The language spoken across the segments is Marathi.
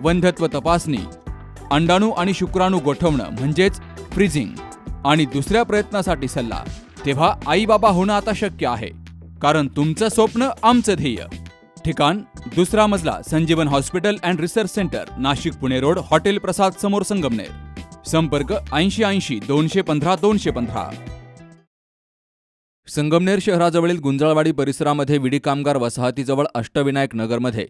वंध्यत्व तपासणी अंडाणू आणि शुक्राणू गोठवणं म्हणजेच फ्रीजिंग आणि दुसऱ्या प्रयत्नासाठी सल्ला. तेव्हा आई बाबा होणं आता शक्य आहे कारण तुमचं स्वप्न आमचं ध्येय. ठिकाण दुसरा मजला Sanjeevan hospital and research centre Nashik Pune road hotel Prasad समोर संगमनेर. संपर्क ऐंशी ऐंशी दोनशे पंधरा दोनशे पंधरा. संगमनेर शहराजवळील गुंजाळवाडी परिसरामध्ये विडी कामगार वसाहतीजवळ अष्टविनायक नगरमध्ये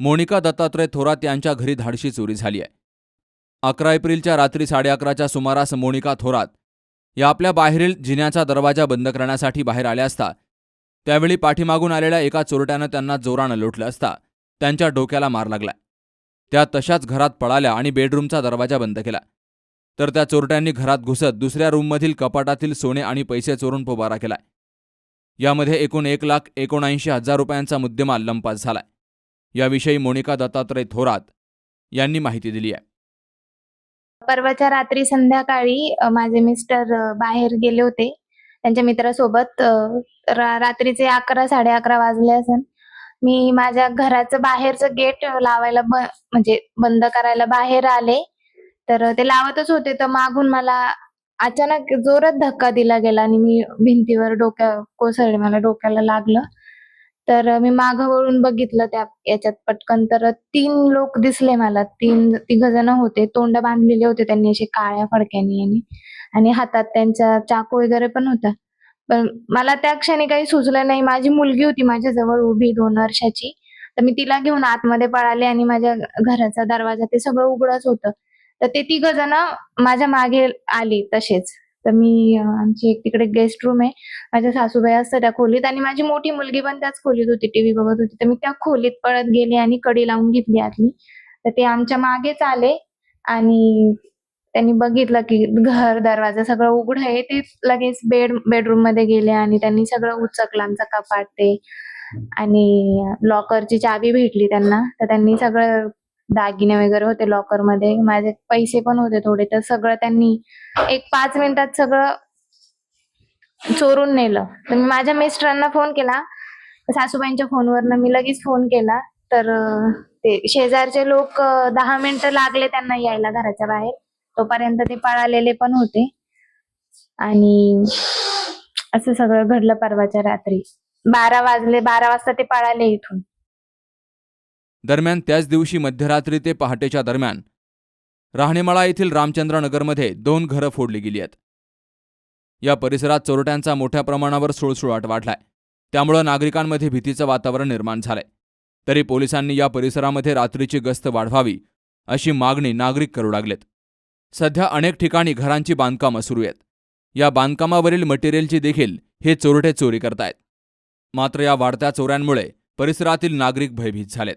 मोनिका दत्तात्रय थोरात यांच्या घरी धाडशी चोरी झाली आहे. अकरा एप्रिलच्या रात्री साडेअकराच्या सुमारास मोनिका थोरात या आपल्या बाहेरील जिन्याचा दरवाजा बंद करण्यासाठी बाहेर आल्या असता त्यावेळी पाठीमागून आलेल्या एका चोरट्यानं त्यांना जोरानं लोटलं असता त्यांच्या डोक्याला मार लागला. त्या तशाच घरात पळाल्या आणि बेडरूमचा दरवाजा बंद केला. तर त्या चोरट्यांनी घरात घुसत दुसऱ्या रूममधील कपाटातील सोने आणि पैसे चोरून पोबारा केलाय यामध्ये एकूण एक लाख एकोणऐंशी हजार रुपयांचा मुद्देमाल लंपास झालाय याविषयी मोनिका दत्तात्रय थोरात यांनी माहिती दिली आहे. परवाच्या रात्री संध्याकाळी माझे मिस्टर बाहेर गेले होते. त्यांच्या मित्रासोबत रा- रात्रीचे अकरा साडे अकरा वाजले असेल मी माझ्या घराचं बाहेरचं गेट लावायला म्हणजे बंद करायला बाहेर आले. तर ते लावतच होते. तर मागून मला अचानक जोरात धक्का दिला गेला आणि मी भिंतीवर डोक्या कोसळले. मला डोक्याला लागलं. तर मी माग वळून बघितलं त्या याच्यात पटकन. तर तीन लोक दिसले मला. तीन तिघ जण होते. तोंड बांधलेले होते त्यांनी असे काळ्या फडक्यानी आणि आणि हातात त्यांचा चाकू वगैरे पण होता. पण मला त्या क्षणी काही सुचलं नाही. माझी मुलगी होती माझ्या जवळ उभी दोन वर्षाची. तर मी तिला घेऊन आतमध्ये पळाले आणि माझ्या घराचा दरवाजा ते सगळं उघडच होतं. तर ते तिघ जण माझ्या मागे आली तसेच. तर मी आमची एक तिकडे गेस्ट रूम आहे. माझ्या सासूबाई असतात त्या खोलीत आणि माझी मोठी मुलगी पण त्याच खोलीत होती टीव्ही बघत होती. तर मी त्या खोलीत पळत गेले आणि कडी लावून घेतली आतली. तर ते आमच्या मागेच आले आणि त्यांनी बघितलं की घर दरवाजा सगळं उघड आहे. ते लगेच बेड बेडरूममध्ये गेले आणि त्यांनी सगळं उचकलं आमचं कपाट ते. आणि लॉकरची चावी भेटली त्यांना. तर त्यांनी सगळं दागिने वगैरे होते लॉकरमध्ये माझे पैसे पण होते थोडे तर सगळं त्यांनी एक पाच मिनिटात सगळं चोरून नेलं. तर मी माझ्या मिस्टरांना फोन केला. सासूबाईंच्या फोनवरनं मी लगेच फोन केला. तर ते शेजारचे लोक दहा मिनिटं लागले त्यांना यायला घराच्या बाहेर. तोपर्यंत ते पळालेले पण होते. आणि असं सगळं घडलं परवाच्या रात्री. बारा वाजले बारा वाजता ते पळाले इथून. दरम्यान त्याच दिवशी मध्यरात्री ते पहाटेच्या दरम्यान राहणेमाळा येथील रामचंद्रनगरमध्ये दोन घरं फोडली गेली आहेत. या परिसरात चोरट्यांचा मोठ्या प्रमाणावर सुळसुळाट वाढलाय. त्यामुळं नागरिकांमध्ये भीतीचं वातावरण निर्माण झालंय. तरी पोलिसांनी या परिसरामध्ये रात्रीची गस्त वाढवावी अशी मागणी नागरिक करू लागलेत. सध्या अनेक ठिकाणी घरांची बांधकामं सुरू आहेत. या बांधकामावरील मटेरियलची देखील हे चोरटे चोरी करतायत. मात्र या वाढत्या चोऱ्यांमुळे परिसरातील नागरिक भयभीत झालेत.